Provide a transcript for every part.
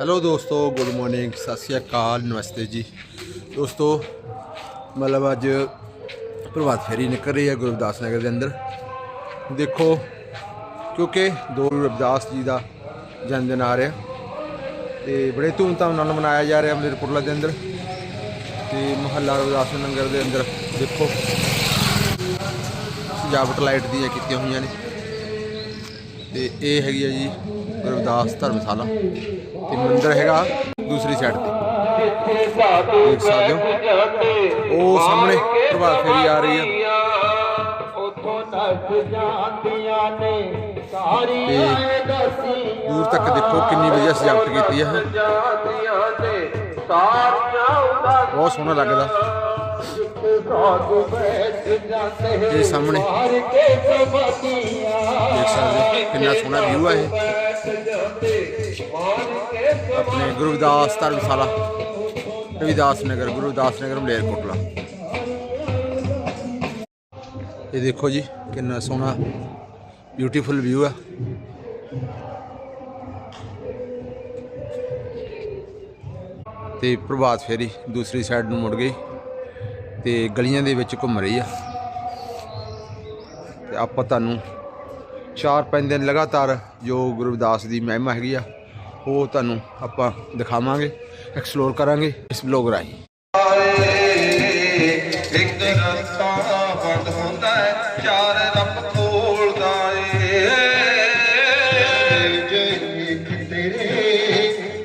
Hello ਦੋਸਤੋ good morning ਸਤਿ ਸ਼੍ਰੀ ਅਕਾਲ, ਨਮਸਤੇ ਜੀ। ਦੋਸਤੋ, ਮਤਲਬ ਅੱਜ ਪ੍ਰਭਾਤ ਫੇਰੀ ਨਿਕਲ ਰਹੀ ਹੈ ਗੁਰਦਾਸ ਨਗਰ ਦੇ ਅੰਦਰ। ਦੇਖੋ, ਕਿਉਂਕਿ ਦੋ ਰਵਿਦਾਸ ਜੀ ਦਾ ਜਨਮ ਦਿਨ ਆ ਰਿਹਾ। ਤੇ ਬੜੇ ਧੂਮਧਾਮ ਨਾਲ ਮਨਾਇਆ ਜਾ ਰਿਹਾ ਮਲੇਰਕੋਟਲਾ ਦੇ ਅੰਦਰ। ਤੇ ਮਹੱਲਾ ਰਵਿਦਾਸ ਨਗਰ ਦੇ ਅੰਦਰ, ਦੇਖੋ। ਸਜਾਵਟ ਲਾਈਟ ਦੀਆਂ ਕੀਤੀਆਂ ਹੋਈਆਂ ਨੇ। ਤੇ ਇਹ ਹੈਗੀ ਆ ਜੀ ਗੁਰਦਾਸ ਧਰਮਸ਼ਾਲਾ। ਤੇ ਮੰਦਿਰ ਹੈਗਾ ਦੂਸਰੀ ਸਾਈਡ ਤੇ। ਦੇਖ ਸਕਦੇ ਹੋ। ਉਹ ਸਾਹਮਣੇ ਪ੍ਰਭਾਤ ਫੇਰੀ ਆ ਰਹੀ ਹੈ ਦੂਰ ਤੱਕ ਦੇਖੋ ਕਿੰਨੀ ਵਧੀਆ ਸਜਾਵਟ ਕੀਤੀ ਹੈ ਬਹੁਤ ਸੋਹਣਾ ਲੱਗਦਾ। ਇਹ ਸਾਹਮਣੇ। ਦੇਖ ਸਕਦੇ ਕਿੰਨਾ ਸੋਹਣਾ ਵਿਊ ਹੈ ਆਪਣੇ ਗੁਰਦਾਸ ਧਰਮਸ਼ਾਲਾ ਰਵਿਦਾਸ ਨਗਰ ਗੁਰਦਾਸ ਨਗਰ ਮਲੇਰਕੋਟਲਾ ਇਹ ਦੇਖੋ ਜੀ ਕਿੰਨਾ ਸੋਹਣਾ ਬਿਊਟੀਫੁਲ ਵਿਊ ਆ ਤੇ ਪ੍ਰਭਾਤ ਫੇਰੀ ਦੂਸਰੀ ਸਾਈਡ ਨੂੰ ਮੁੜ ਗਈ ਤੇ ਗਲੀਆਂ ਦੇ ਵਿੱਚ ਘੁੰਮ ਰਹੀ ਆ ਤੇ ਆਪਾਂ ਤੁਹਾਨੂੰ ਚਾਰ ਪੰਜ ਦਿਨ ਲਗਾਤਾਰ ਜੋ ਗੁਰਦਾਸ ਦੀ ਮਹਿਮਾ ਹੈਗੀ ਆ ਉਹ ਤੁਹਾਨੂੰ ਆਪਾਂ ਦਿਖਾਵਾਂਗੇ ਐਕਸਪਲੋਰ ਕਰਾਂਗੇ ਇਸ ਬਲੌਗ ਰਾਹੀਂ। ਇੱਕ ਰਸਤਾ ਬੰਦ ਹੁੰਦਾ ਹੈ, ਚਾਰ ਰੱਬ ਖੋਲਦਾ ਏ। ਜੇ ਤੇਰੇ,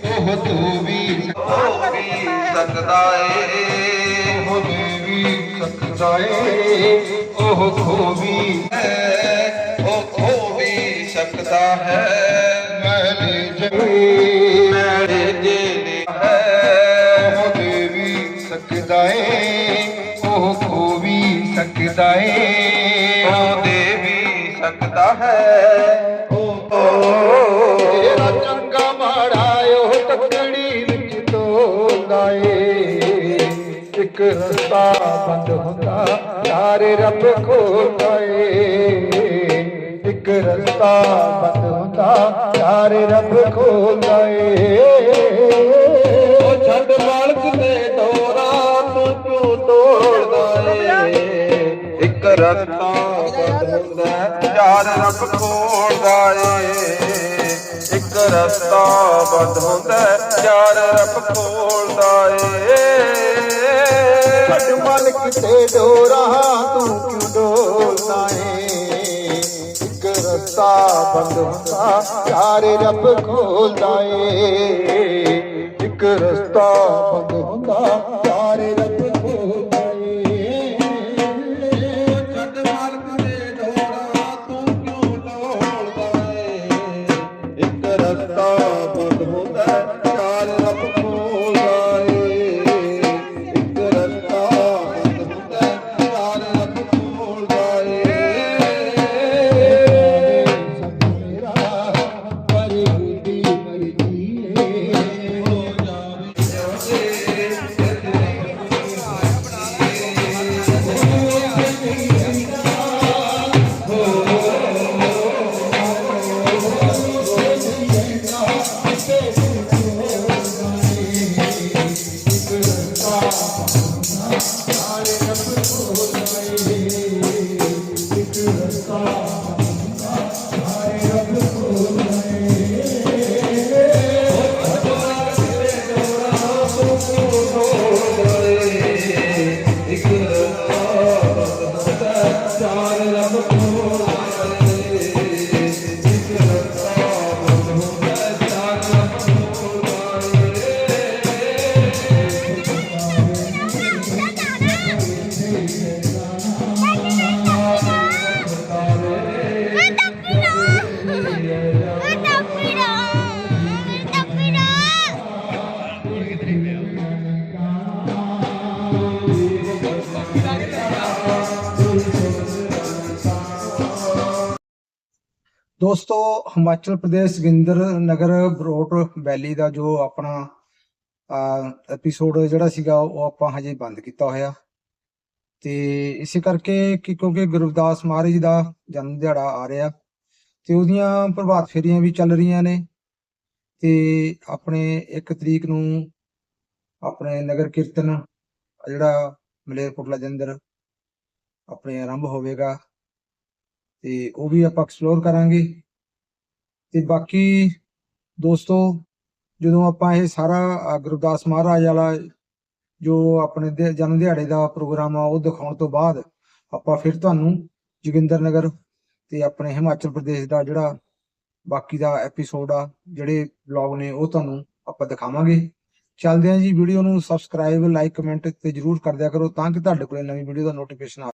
ਉਹ ਤੂੰ ਵੀ ਉਹ ਵੀ ਸਕਦਾ ਏ। ਉਹ ਵੀ ਸਕਦਾ ਏ, ਉਹ ਖੋ ਵੀ ਹੈ ਉਹ ਖੋ ਵੀ ਸਕਦਾ ਹੈ। ਸਕਦਾ ਏ ਉਹ ਖੋ ਵੀ ਸਕਦਾ ਏ ਉਹ ਦੇ ਵੀ ਸਕਦਾ ਹੈ ਉਹ ਤੇਰਾ ਚੰਗਾ ਮਾੜਾ ਉਹ ਤਕੜੀ ਵਿੱਚ ਤੋਲਦਾ ਏ ਇੱਕ ਰਸਤਾ ਬੰਦ ਹੁੰਦਾ ਸਾਰੇ ਰੱਬ ਖੋਲਦਾ ਏ ਇੱਕ ਰਸਤਾ ਬੰਦ ਹੁੰਦਾ ਸਾਰੇ ਰੱਬ ਖੋਲਦਾ ਏ ਉਹ ਛੱਡ ਮਾਲਕ ਦੇ ਡੋਰਾ ਤੂੰ ਕਿਉਂ ਤੋੜਦਾ ਏ? ਇੱਕ ਰਸਤਾ ਬੰਦ ਹੁੰਦਾ ਚਾਰ ਰੱਬ ਖੋਲਦਾ ਏ। ਇੱਕ ਰਸਤਾ ਬੰਦ ਹੁੰਦਾ ਚਾਰ ਰੱਬ ਖੋਲਦਾ ਏ। ਛੱਡ ਮਾਲਕ ਤੇ ਡੋਰਾ ਰਸਤਾ ਬੰਦ ਹੁੰਦਾ ਰੱਬ ਖੋਲਦਾ ਏ ਇੱਕ ਰਸਤਾ ਬੰਦ ਹੁੰਦਾ ਦੋਸਤੋ, ਹਿਮਾਚਲ ਪ੍ਰਦੇਸ਼ ਗਿੰਦਰ ਨਗਰ ਬਰੋਟ ਵੈਲੀ ਦਾ ਜੋ ਆਪਣਾ ਐਪੀਸੋਡ ਜਿਹੜਾ ਸੀਗਾ, ਉਹ ਆਪਾਂ ਹਜੇ ਬੰਦ ਕੀਤਾ ਹੋਇਆ। ਤੇ ਇਸੇ ਕਰਕੇ ਕਿ ਕਿਉਂਕਿ ਗੁਰਦਾਸ ਮਹਾਰਾਜ ਦਾ ਜਨਮ ਦਿਹਾੜਾ ਆ ਰਿਹਾ, ਤੇ ਉਹਦੀਆਂ ਪ੍ਰਭਾਤ ਫੇਰੀਆਂ ਵੀ ਚੱਲ ਰਹੀਆਂ ਨੇ। ਤੇ ਆਪਣੇ 1 ਤਰੀਕ ਨੂੰ ਆਪਣੇ ਨਗਰ ਕੀਰਤਨ, ਜਿਹੜਾ ਮਲੇਰਕੋਟਲਾ ਦੇ ਅੰਦਰ ਆਪਣੇ ਆਰੰਭ ਹੋਵੇਗਾ। ਤੇ ਉਹ ਵੀ ਆਪਾਂ ਐਕਸਪਲੋਰ ਕਰਾਂਗੇ। ਤੇ ਬਾਕੀ ਦੋਸਤੋ, ਜਦੋਂ ਆਪਾਂ ਇਹ ਸਾਰਾ ਗੁਰਦਾਸ ਮਹਾਰਾਜ ਵਾਲਾ ਜੋ ਆਪਣੇ ਜਨਮ ਦਿਹਾੜੇ ਦਾ ਪ੍ਰੋਗਰਾਮ ਆ, ਉਹ ਦਿਖਾਉਣ ਤੋਂ ਬਾਅਦ ਆਪਾਂ ਫਿਰ ਤੁਹਾਨੂੰ ਜੋਗਿੰਦਰ ਨਗਰ ਤੇ ਆਪਣੇ ਹਿਮਾਚਲ ਪ੍ਰਦੇਸ਼ ਦਾ ਜਿਹੜਾ ਬਾਕੀ ਦਾ ਐਪੀਸੋਡ ਆ, ਜਿਹੜੇ ਵਲੌਗ ਨੇ, ਉਹ ਤੁਹਾਨੂੰ ਆਪਾਂ ਦਿਖਾਵਾਂਗੇ। ਚੱਲਦੇ ਹਾਂ ਜੀ ਵੀਡੀਓ ਨੂੰ ਸਬਸਕ੍ਰਾਈਬ ਲਾਈਕ ਕਮੈਂਟ ਤੇ ਜਰੂਰ ਕਰ ਦਿਆ ਕਰੋ ਤਾਂ ਕਿ ਤੁਹਾਡੇ ਕੋਲ ਨਵੀਂ ਵੀਡੀਓ ਦਾ ਨੋਟੀਫਿਕੇਸ਼ਨ